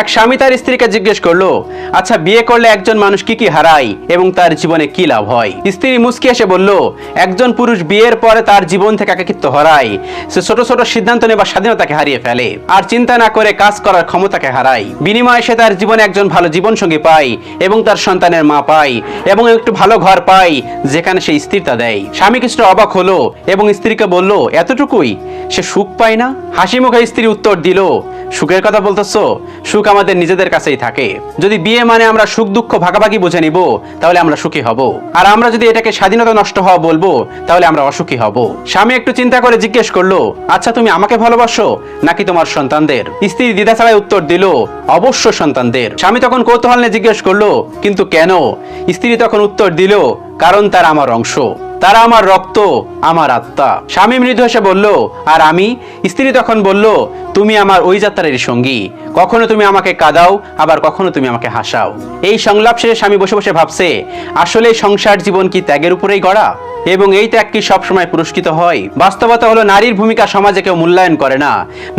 এক স্বামী তার স্ত্রীকে জিজ্ঞেস করল আচ্ছা বিয়ে করলে একজন মানুষ কি কি হারায় এবং তার জীবনে কি লাভ হয়? স্ত্রী মুস্কি এসে বলল, একজন পুরুষ বিয়ের পরে তার জীবন থেকে একাকিত্ব হারায়। সে ছোট ছোট সিদ্ধান্ত নেবার স্বাধীনতাকে হারিয়ে ফেলে। আর চিন্তা না করে কাজ করার ক্ষমতাকে হারায়। বিনিময়ে সে তার জীবনে একজন ভালো জীবনসঙ্গী পায় এবং তার সন্তানের মা পায় এবং একটু ভালো ঘর পায় যেখানে সে স্থিরতা দেয়। স্বামী কিছুটা অবাক হলো এবং স্ত্রীকে বলল, এতটুকুই? সে সুখ পায় না? হাসি মুখে স্ত্রী উত্তর দিল সুখের কথা বলতেছো? সুখ আমাদের নিজেদের কাছেই থাকে। যদি বিয়ে মানে আমরা সুখ দুঃখ ভাগাভাগি বুঝে নিব, তাহলে আমরা সুখী হব। আর আমরা যদি এটাকে স্বাধীনতা নষ্ট হওয়া বলব, তাহলে আমরা অসুখী হব। স্বামী একটু চিন্তা করে জিজ্ঞেস করল আচ্ছা তুমি আমাকে ভালোবাসো নাকি তোমার সন্তানদের? স্ত্রী দ্বিধা ছাড়াই উত্তর দিল, অবশ্য সন্তানদের। স্বামী তখন কৌতূহল নিয়ে জিজ্ঞেস করল, কিন্তু কেন? স্ত্রী তখন উত্তর দিল, কারণ তারা আমার অংশ। তারা আমার রক্ত, আমার আত্মা। স্বামী মৃদু হেসে বলল, আর আমি? স্ত্রী তখন বলল, তুমি আমার ওই যাত্রারই সঙ্গী। কখনো তুমি আমাকে কাদাও, আবার কখনো তুমি আমাকে হাসাও। এই সংলাপ শেষে স্বামী বসে বসে ভাবছে, আসলে সংসার জীবন কি ত্যাগের উপরেই গড়া? এবং এই ত্যাগ কি সবসময় পুরস্কৃত হয়? বাস্তবতা হলো নারীর ভূমিকা সমাজে কেউ মূল্যায়ন করে না।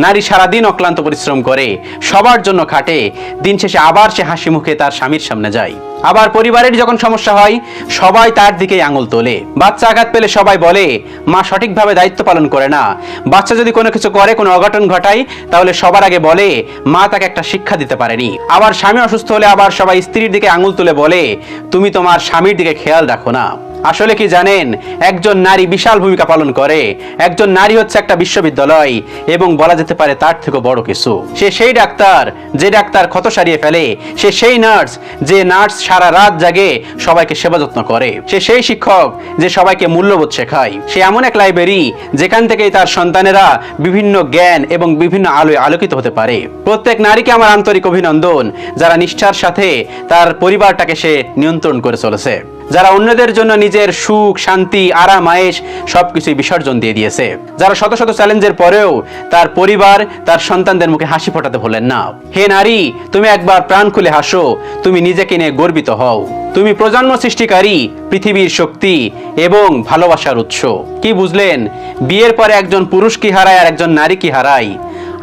নারী সারাদিন অক্লান্ত পরিশ্রম করে, সবার জন্য খাটে, দিন শেষে আবার সে হাসি মুখে তার স্বামীর সামনে যায়। আবার পরিবারের যখন সমস্যা হয়, সবাই তার দিকেই আঙুল তোলে। বাচ্চা আঘাত পেলে সবাই বলে, মা সঠিকভাবে দায়িত্ব পালন করে না। বাচ্চা যদি কোনো কিছু করে, কোনো অঘটন ঘটায়, তাহলে সবার আগে বলে, মা তাকে একটা শিক্ষা দিতে পারেনি। আবার স্বামী অসুস্থ হলে আবার সবাই স্ত্রীর দিকে আঙুল তুলে বলে, তুমি তোমার স্বামীর দিকে খেয়াল রাখো না। আসলে কি জানেন? একজন নারী বিশাল ভূমিকা পালন করে। একজন নারী হচ্ছে একটা বিশ্ববিদ্যালয় এবং বলা যেতে পারে তার থেকে বড় কিছু। সে সেই ডাক্তার, যে ডাক্তার ক্ষত সারিয়ে ফেলে, সে সেই নার্স, যে নার্স সারা রাত জাগে, সবাইকে সেবা যত্ন করে। সে সেই শিক্ষক, যে সবাইকে মূল্যবোধ শেখায়। সে এমন এক লাইব্রেরি, যেখান থেকেই তার সন্তানেরা বিভিন্ন জ্ঞান এবং বিভিন্ন আলোয় আলোকিত হতে পারে। প্রত্যেক নারীকে আমার আন্তরিক অভিনন্দন, যারা নিষ্ঠার সাথে তার পরিবারটাকে সে নিয়ন্ত্রণ করে চলেছে। যারা অন্যদের জন্য নিজের সুখ, শান্তি, আরাম আয়েস সবকিছুই বিসর্জন দিয়ে দিয়েছে। যারা শত শত চ্যালেঞ্জের পরেও তার পরিবার, তার সন্তানদের মুখে হাসি ফোটাতে ভোলেন না। হে নারী, তুমি একবার প্রাণ খুলে হাসো। তুমি নিজেকে নিয়ে গর্বিত হও। তুমি প্রজন্ম সৃষ্টিকারী, পৃথিবীর শক্তি এবং ভালোবাসার উৎস। কি বুঝলেন? বিয়ের পরে একজন পুরুষ কি হারায় আর একজন নারী কি হারায়?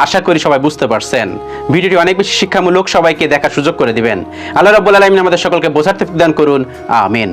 আশা করি সবাই বুঝতে পারছেন। ভিডিওটি অনেক বেশি শিক্ষামূলক, সবাইকে দেখার সুযোগ করে দিবেন। আল্লাহ রাব্বুল আলামিন আমাদের সকলকে বোঝার দান করুন। আমিন।